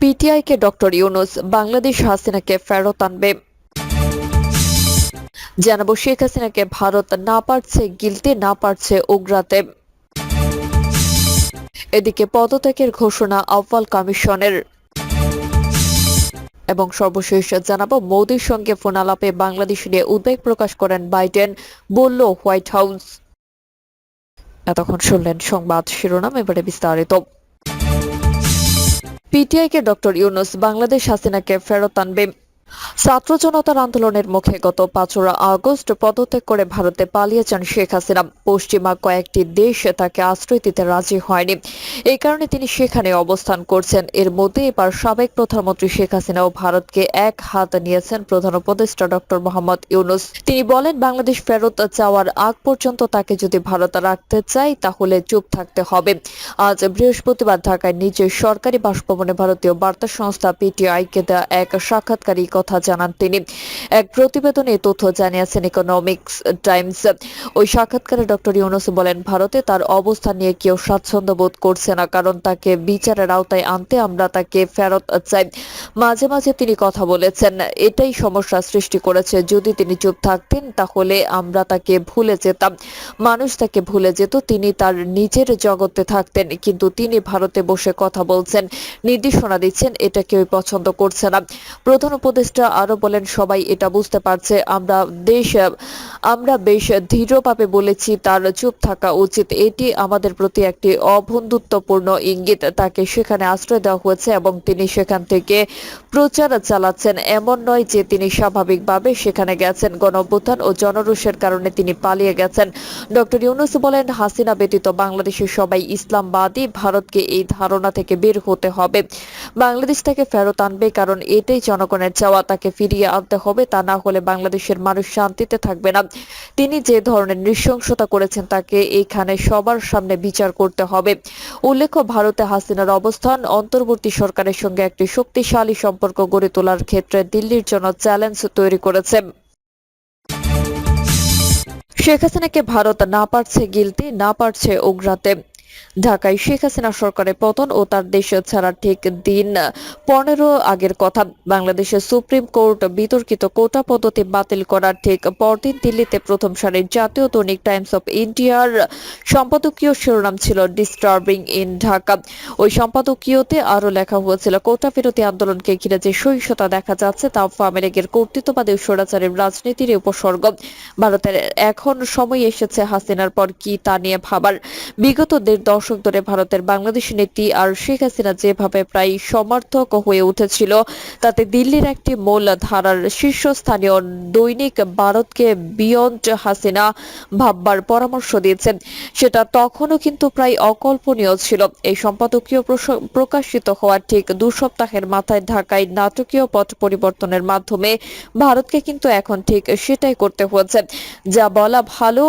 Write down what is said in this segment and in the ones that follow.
পিটিআইকে doctor Yunus Bangladesh হাসিনাকে ফেরত আনবে। জানাব শেখ হাসিনাকে ভারত না পারছে, গিলতে না পারছে উগরাতে এদিকে পদত্যাগের ঘোষণা আহ্বাল কমিশনের। এবং সর্বশেষ জানাব মোদীর সঙ্গে ফোন আলাপে বাংলাদেশ নিয়ে উদ্বেগ প্রকাশ করেন বাইডেন, বলল হোয়াইট হাউস। এতক্ষণ শুনলেন সংবাদ শিরোনাম, এবারে বিস্তারিত। পিটিআইকে ডক্টর ইউনুস বাংলাদেশ হাসিনাকে ফেরত আনবে। ছাত্র জনতার আন্দোলনের মুখে গত পাঁচরা আগস্ট পদত্যাগ করে ভারতে পালিয়েছেন শেখ হাসিনা। পশ্চিমা কয়েকটি দেশ তাকে আশ্রয় দিতে রাজি হয়নি। এই কারণে তিনি সেখানে অবস্থান করছেন। এর মধ্যে এবার সাবেক প্রধানমন্ত্রী শেখ হাসিনাও ভারতকে এক হাত নিয়েছেন প্রধান উপদেষ্টা ডক্টর মোহাম্মদ ইউনুস। তিনি বলেন, বাংলাদেশ ফেরত যাওয়ার আগ পর্যন্ত তাকে যদি ভারত রাখতে চায়, তাহলে চুপ থাকতে হবে। আজ বৃহস্পতিবার ঢাকায় নিজের সরকারি বাসভবনে ভারতীয় বার্তা সংস্থা পিটিআইকে দেওয়া এক সাক্ষাৎকারে কথা জানান তিনি। এক প্রতিবেদনে তথ্য জানিয়েছেন ইকোনমিক্স টাইমস ওই সাক্ষাৎকারে ডক্টর ইউনুস বলেন, ভারতে তার অবস্থান নিয়ে কেউ স্বাচ্ছন্দ্য বোধ করছে না, কারণ তাকে বিচারের আওতায় আনতে আমরা তাকে ফেরত চাই। মাঝে মাঝে তিনি কথা বলেছেন, এটাই সমস্যা সৃষ্টি করেছে। যদি তিনি চুপ থাকতেন, তাহলে আমরা তাকে ভুলে যেতাম। মানুষ তাকে ভুলে যেত, তিনি তার নিজের জগতে থাকতেন, কিন্তু তিনি ভারতে বসে কথা বলছেন, নির্দেশনা দিচ্ছেন, এটা কেউ পছন্দ করছে না। প্রধান উপদেষ্টা আরও বলেন, সবাই এটা বুঝতে পারছে। আমরা দেশ, আমরা বেশ দৃঢ়ভাবে বলেছি, তার চুপ থাকা উচিত। এটি আমাদের প্রতি একটি অবন্ধুত্বপূর্ণ ইঙ্গিত। তাকে সেখানে আশ্রয় দেওয়া হয়েছে এবং তিনি সেখান থেকে প্রচার চালাচ্ছেন। এমন নয় যে তিনি স্বাভাবিকভাবে সেখানে গেছেন। গণঅভ্যুত্থান ও জনরোষের কারণে তিনি পালিয়ে গেছেন। ডক্টর ইউনুস বলেন, হাসিনা ব্যতীত বাংলাদেশের সবাই ইসলামবাদী। ভারতকে এই ধারণা থেকে বের হতে হবে। বাংলাদেশ তাকে ফেরত আনবে, কারণ এটাই জনগণের চাওয়া। তাকে ফিরিয়ে আনতে হবে, তা না হলে বাংলাদেশের মানুষ শান্তিতে থাকবে না। তিনি যে ধরনের নৃশংসতা করেছেন, তাকে এখানে সবার সামনে বিচার করতে হবে। উল্লেখ্য, ভারতে হাসিনার অবস্থান, অন্তর্বর্তী সরকারের সঙ্গে একটি শক্তিশালী সম্পর্ক গড়ে তোলার ক্ষেত্রে দিল্লির জন্য চ্যালেঞ্জ তৈরি করেছে। শেখ হাসিনাকে ভারত না পারছে গিলতে, না পারছে উগরাতে। ঢাকায় শেখ হাসিনা সরকারের পতন ও তার দেশ ছাড়া ঠিক দিন পনেরো আগের কথা। বাংলাদেশের সুপ্রিম কোর্ট বিতর্কিত কোটা পদ্ধতি বাতিল করার ঠিক পরদিন দিল্লিতে প্রথম সারির জাতীয় দৈনিক টাইমস অফ ইন্ডিয়ার সম্পাদকীয় শিরোনাম ছিল ডিস্টার্বিং ইন ঢাকা ওই সম্পাদকীয়তে আরও লেখা হয়েছিল, কোটা বিরোধী আন্দোলনকে ঘিরে যে সহিংসতা দেখা যাচ্ছে তা আওয়ামী লীগের কর্তৃত্ববাদী স্বৈরাচারী রাজনীতির উপসর্গ। ভারতের এখন সময় এসেছে হাসিনার পর কি তা নিয়ে ভাবার। বিগত দেড় দশক ধরে ভারতের বাংলাদেশ নীতি আর শেখ হাসিনা যেভাবে প্রায় সমর্থক হয়ে উঠেছিল, তাতে দিল্লির একটি মূল ধারার শীর্ষস্থানীয় দৈনিক ভারতকে বিয়ন্ড হাসিনা ভাববার পরামর্শ দিয়েছেন। সেটা তখনও কিন্তু প্রায় অকল্পনীয় ছিল। এই সম্পাদকীয় প্রকাশিত হওয়ার ঠিক দু সপ্তাহের মাথায় ঢাকায় নাটকীয় পথ পরিবর্তনের মাধ্যমে ভারতকে কিন্তু এখন ঠিক সেটাই করতে হয়েছে। যা বলা ভালো,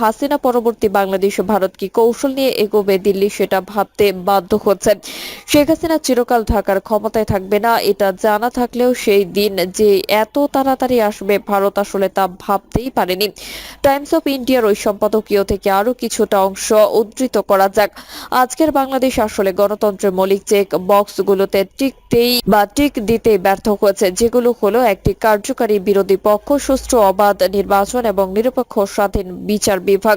হাসিনা পরবর্তী বাংলাদেশ ভারত কি কৌশল নিয়ে এগোবে দিল্লি সেটা ভাবতে বাধ্য হচ্ছে শেখ হাসিনা চিরকাল ঢাকার ক্ষমতায় থাকবে না, এটা জানা থাকলেও সেই দিন যে এত তাড়াতাড়ি আসবে ভারত আসলে তা ভাবতেই পারেনি। টাইমস অফ ইন্ডিয়ার ওই সম্পাদকীয় থেকে আরও কিছুটা অংশ উদ্ধৃত করা যাক। আজকের বাংলাদেশ আসলে গণতন্ত্রের মৌলিক চেক বক্সগুলোতে টিকতেই বা টিক দিতে ব্যর্থ হয়েছে, যেগুলো হলো একটি কার্যকারী বিরোধী পক্ষ, সুষ্ঠু অবাধ নির্বাচন এবং নিরপেক্ষ স্বাধীন বিচার বিভাগ।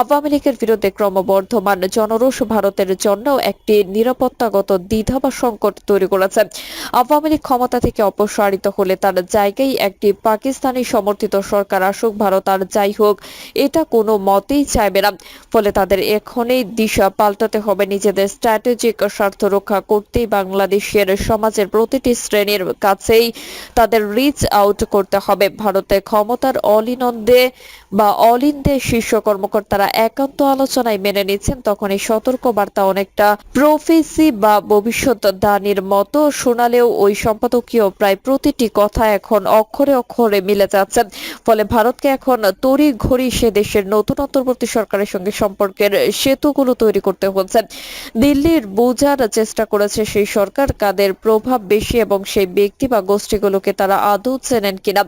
আওয়ামী লীগের বিরুদ্ধে ক্রমবর্ধমান জনরোষ ভারতের জন্য একটি নিরাপত্তাগত দ্বিধা বা সংকট তৈরি করেছে আওয়ামী লীগ ক্ষমতা থেকে অপসারিত হলে তার জায়গায় একটি পাকিস্তানি সমর্থিত সরকার আসুক, ভারত আর যাই হোক, এটা কোনো মতেই চাইবে না। ফলে তাদের এখনই দিশা পাল্টাতে হবে নিজেদের স্ট্র্যাটেজিক স্বার্থ রক্ষা করতেই বাংলাদেশের সমাজের প্রতিটি শ্রেণির কাছেই তাদের রিচ আউট করতে হবে। ভারতে ক্ষমতার অলিনন্দে বা অলিন্দে শীর্ষ কর্মকর্তারা একান্ত আলোচনায় মেনে নিচ্ছেন তখন এই সতর্ক বার্তা অনেকটা প্রফেসি বা ভবিষ্যৎ দানির মতো শোনালেও ওই সম্পাদকীয় প্রায় প্রতিটি কথা এখন অক্ষরে অক্ষরে মিলে যাচ্ছে। ফলে ভারতকে এখন তড়ি ঘড়ি সে দেশের নতুন অন্তর্বর্তী সরকারের সঙ্গে সম্পর্কের সেতুগুলো তৈরি করতে হচ্ছে। দিল্লির বোঝার চেষ্টা করেছে সেই সরকার, কাদের প্রভাব বেশি এবং সেই ব্যক্তি বা গোষ্ঠীগুলোকে তারা আদৌ চেনেন কিনা।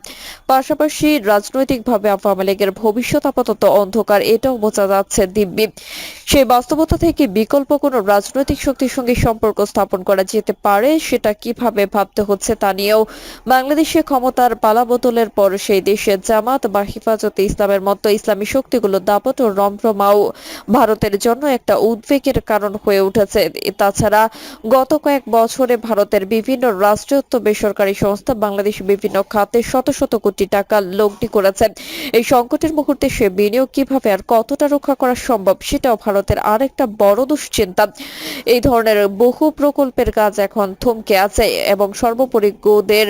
পাশাপাশি রাজনৈতিকভাবে আওয়ামী লীগের ভবিষ্যৎ আপাতত অন্ধকার, এটাও বোঝা যাচ্ছে দিব্যি। সেই বাস্তবতা ক্ষমতা থেকে বিকল্প কোনো রাজনৈতিক শক্তির সঙ্গে সম্পর্ক স্থাপন করা যেতে পারে, সেটা কীভাবে ভাবতে হচ্ছে তা নিয়েও বাংলাদেশে ক্ষমতার পালাবদলের পর সেই দেশের জামাত বা হেফাজতে ইসলামের মতো ইসলামী শক্তিগুলো দাপট ও রমরমাও ভারতের জন্য একটা উদ্বেগের কারণ হয়ে উঠেছে। তাছাড়া গত কয়েক বছরে ভারতের বিভিন্ন রাষ্ট্রায়ত্ত বেসরকারি সংস্থা বাংলাদেশ বিভিন্ন খাতে শত শত কোটি টাকা লগ্নি করেছে। এই সংকটের মুহূর্তে সে বিনিয়োগ কীভাবে আর কতটা রক্ষা করা সম্ভব, সেটাও ভারতের আরেকটা বড় দুশ্চিন্তা। এই ধরনের বহু প্রকল্পের কাজ এখন থমকে আছে এবং সর্বোপরি গোদের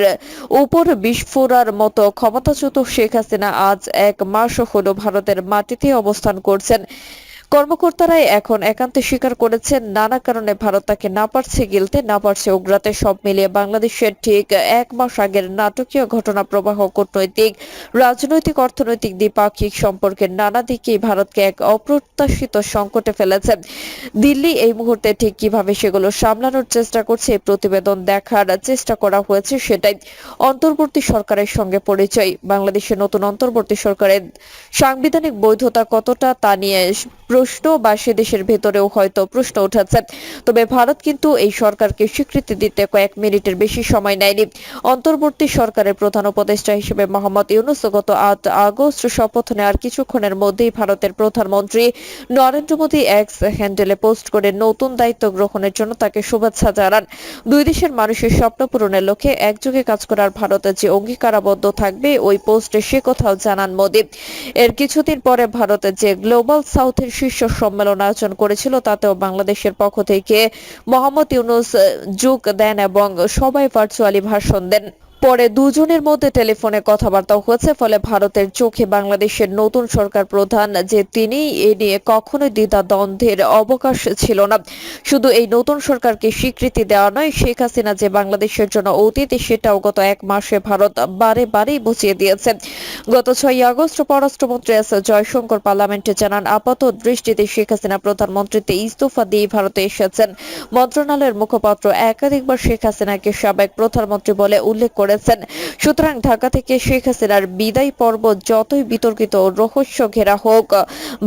উপর বিস্ফোরার মতো ক্ষমতাচ্যুত শেখ হাসিনা আজ এক মাস হলো ভারতের মাটিতে অবস্থান করছেন। কর্মকর্তারাই এখন একান্তে স্বীকার করেছেন, নানা কারণে ভারত তাকে না পারছে গিলতে, না পারছে উগ্রাতে সব মিলিয়ে বাংলাদেশের ঠিক এক মাস আগের নাটকীয় ঘটনা প্রবাহ, কূটনৈতিক, রাজনৈতিক, অর্থনৈতিক, দ্বিপাক্ষিক সম্পর্কের নানা দিকেই ভারতকে এক অপ্রত্যাশিত সংকটে ফেলেছে। দিল্লি এই মুহূর্তে ঠিক কীভাবে সেগুলো সামলানোর চেষ্টা করছে, এই প্রতিবেদন দেখার চেষ্টা করা হয়েছে সেটাই অন্তর্বর্তী সরকারের সঙ্গে পরিচয়। বাংলাদেশের নতুন অন্তর্বর্তী সরকারের সাংবিধানিক বৈধতা কতটা তা নিয়ে প্রশ্ন বা সে দেশের ভেতরেও হয়তো প্রশ্ন উঠেছে। তবে ভারত কিন্তু এই সরকারকে স্বীকৃতি দিতে কয়েক মিনিটের বেশি সময় নেয়নি। অন্তর্বর্তী সরকারের প্রধান উপদেষ্টা হিসেবে মোহাম্মদ ইউনুস গত আট আগস্ট শপথ নেওয়ার কিছুক্ষণের মধ্যেই ভারতের প্রধানমন্ত্রী নরেন্দ্র মোদী এক্স হ্যান্ডেলে পোস্ট করে নতুন দায়িত্ব গ্রহণের জন্য তাকে শুভেচ্ছা জানান। দুই দেশের মানুষের স্বপ্ন পূরণের লক্ষ্যে একযোগে কাজ করার ভারতের যে অঙ্গীকারাবদ্ধ থাকবে, ওই পোস্টে সে কথাও জানান মোদী। এর কিছুদিন পরে ভারতের যে গ্লোবাল সাউথের শীর্ষ সম্মেলন আয়োজন করেছিল, তাতেও বাংলাদেশের পক্ষ থেকে মোহাম্মদ ইউনুস যোগ দেন এবং সবাই ভার্চুয়ালি ভাষণ দেন। পরে দুজনের মধ্যে টেলিফোনে কথাবার্তা হয়েছে, ফলে ভারতের চোখে বাংলাদেশের নতুন সরকার প্রধান যে তিনি, এ নিয়ে কখনোই দ্বিধা দ্বন্দ্বের অবকাশ ছিল না। শুধু এই নতুন সরকারকে স্বীকৃতি দেওয়া নয়, শেখ হাসিনা যে বাংলাদেশের জন্য অতীত, সেটাও গত এক মাসে ভারত বারে বারেই বুঝিয়ে দিয়েছে। গত ছয় আগস্ট পররাষ্ট্রমন্ত্রী এস জয়শঙ্কর পার্লামেন্টে জানান, আপাত দৃষ্টিতে শেখ হাসিনা প্রধানমন্ত্রীতে ইস্তফা দিয়ে ভারতে এসেছেন। মন্ত্রণালয়ের মুখপাত্র একাধিকবার শেখ হাসিনাকে সাবেক প্রধানমন্ত্রী বলে উল্লেখ করেছেন। সুতরাং ঢাকা থেকে শেখ হাসিনার বিদায় পর্ব যতই বিতর্কিত, রহস্য ঘেরা হোক,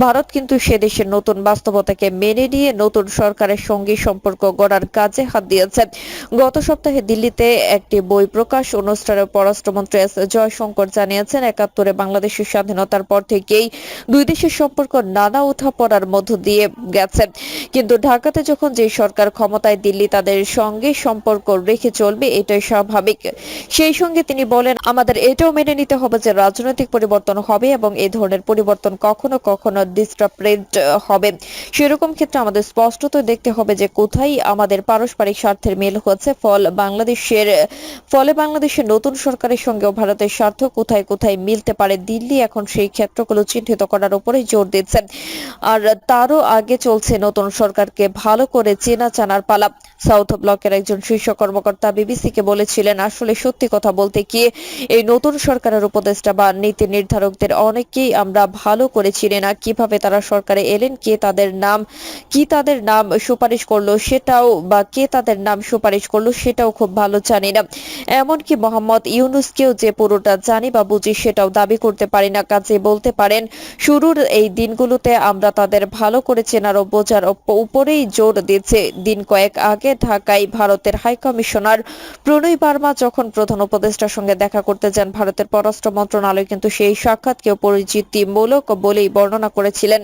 ভারত কিন্তু সে দেশের নতুন বাস্তবতাকে মেনে নিয়ে নতুন সরকারের সঙ্গে সম্পর্ক গড়ার কাজে হাত দিয়েছে গত সপ্তাহে দিল্লিতে একটি বই প্রকাশ, অনুষ্ঠানে পররাষ্ট্রমন্ত্রী এস জয়শঙ্কর জানিয়েছেন, একাত্তরে বাংলাদেশের স্বাধীনতার পর থেকেই দুই দেশের সম্পর্ক নানা উঠাপড়ার মধ্য দিয়ে গেছে। কিন্তু ঢাকাতে যখন যে সরকার ক্ষমতায়, দিল্লি তাদের সঙ্গে সম্পর্ক রেখে চলবে, এটাই স্বাভাবিক। সেই সঙ্গে তিনি বলেন, আমাদের এটাও মেনে নিতে হবে যে রাজনৈতিক পরিবর্তন হবে এবং এই ধরনের পরিবর্তন কখনো কখনো ডিস্টারপ্রেড হবে। সেরকম ক্ষেত্রে আমাদের স্পষ্টত দেখতে হবে যে কোথায় আমাদের পারস্পরিক স্বার্থের মিল হচ্ছে, ফল বাংলাদেশের, ফলে বাংলাদেশের নতুন সরকারের সঙ্গেও ভারতের স্বার্থ কোথায় কোথায় মিলতে পারে, দিল্লি এখন সেই ক্ষেত্রগুলো চিহ্নিত করার উপরেই জোর দিচ্ছে। আর তারও আগে চলছে নতুন সরকারকে ভালো করে চেনা জানার পালা। সাউথ ব্লকের একজন শীর্ষ কর্মকর্তা বিবিসিকে বলেছিলেন, আসলে সত্যি কথা বলতে কি এই নতুন সরকারের উপদেষ্টা বা নীতি নির্ধারকদের অনেকেই আমরা ভালো করে চিনি না। কীভাবে তারা সরকারে এলেন, কে তাদের নাম, কি তাদের নাম সুপারিশ করল সেটাও বা কে তাদের নাম সুপারিশ করল সেটাও খুব ভালো জানি না। এমনকি মোহাম্মদ ইউনুসকেও যে পুরোটা জানি বা বুঝি সেটাও দাবি করতে পারি না। কাজে বলতে পারেন, শুরুর এই দিনগুলোতে আমরা তাদের ভালো করে চেনার ও বোঝার উপরেই জোর দিচ্ছে দিন কয়েক আগে ঢাকায় ভারতের হাই কমিশনার প্রণয় বার্মা যখন প্রধান উপদেষ্টার সঙ্গে দেখা করতে যান ভারতের পররাষ্ট্র মন্ত্রণালয়, কিন্তু সেই সাক্ষাৎকেও পরিচিতিমূলক বলেই বর্ণনা করেছিলেন।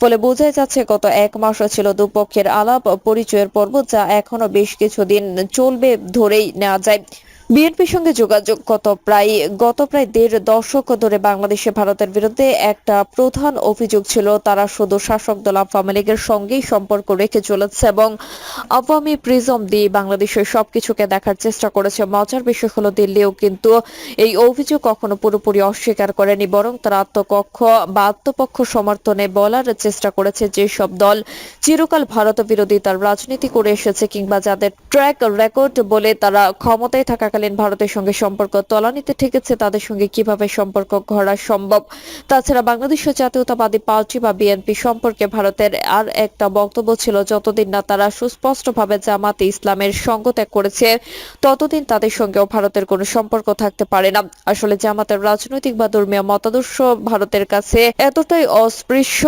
ফলে বোঝাই যাচ্ছে, গত এক মাসও ছিল দুপক্ষের আলাপ পরিচয়ের পর্ব, যা এখনও বেশ কিছুদিন চলবে ধরেই নেওয়া যায়। বিএনপির সঙ্গে যোগাযোগ গত প্রায় গত প্রায় দেড় দশক ধরে বাংলাদেশে ভারতের বিরুদ্ধে একটা প্রধান অভিযোগ ছিল, তারা শুধু শাসক দল আওয়ামী লীগের সঙ্গেই সম্পর্ক রেখে চলেছে এবং আওয়ামী প্রিজম দিয়ে বাংলাদেশের সবকিছুকে দেখার চেষ্টা করেছে। মজার বিষয় হলো, দিল্লিও কিন্তু এই অভিযোগ কখনো পুরোপুরি অস্বীকার করেনি, বরং তারা আত্মকক্ষ বা আত্মপক্ষ সমর্থনে বলার চেষ্টা করেছে যেসব দল চিরকাল ভারত বিরোধী তার রাজনীতি করে এসেছে কিংবা যাদের ট্র্যাক রেকর্ড বলে তারা ক্ষমতায় থাকাকালীন চলাকালীন ভারতের সঙ্গে সম্পর্ক তলানিতে ঠেকেছে তাদের সঙ্গে কীভাবে সম্পর্ক গড়া সম্ভব? তাছাড়া বাংলাদেশ জাতীয়তাবাদী পার্টি বা বিএনপি সম্পর্কে ভারতের আর একটা বক্তব্য ছিল, যতদিন না তারা সুস্পষ্টভাবে জামাতে ইসলামের সঙ্গ ত্যাগ করেছে, ততদিন তাদের সঙ্গেও ভারতের কোনো সম্পর্ক থাকতে পারে না। আসলে জামাতের রাজনৈতিক বা ধর্মীয় মতাদর্শ ভারতের কাছে এতটাই অস্পৃশ্য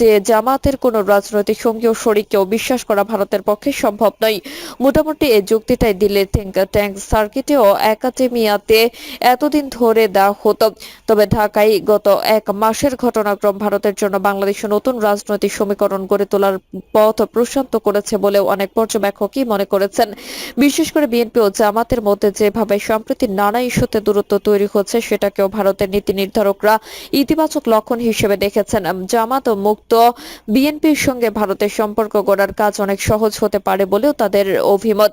যে জামাতের কোনো রাজনৈতিক সঙ্গী ও শরিককেও বিশ্বাস করা ভারতের পক্ষে সম্ভব নয়। মোটামুটি এই যুক্তিটাই দিলে থিঙ্ক ট্যাঙ্ক সার্কিটে ও একাডেমিয়াতে এতদিন ধরে দেওয়া হতো। তবে ঢাকায় গত এক মাসের ঘটনাক্রম ভারতের জন্য বাংলাদেশে নতুন রাজনৈতিক সমীকরণ গড়ে তোলার পথ প্রশান্ত করেছে বলেও অনেক পর্যবেক্ষকই মনে করেছেন। বিশেষ করে বিএনপি ও জামাতের মধ্যে যেভাবে সম্প্রতি নানা ইস্যুতে দূরত্ব তৈরি হচ্ছে, সেটাকেও ভারতের নীতি নির্ধারকরা ইতিবাচক লক্ষণ হিসেবে দেখেছেন। জামাত ও মুক্ত বিএনপির সঙ্গে ভারতের সম্পর্ক গড়ার কাজ অনেক সহজ হতে পারে বলেও তাদের অভিমত।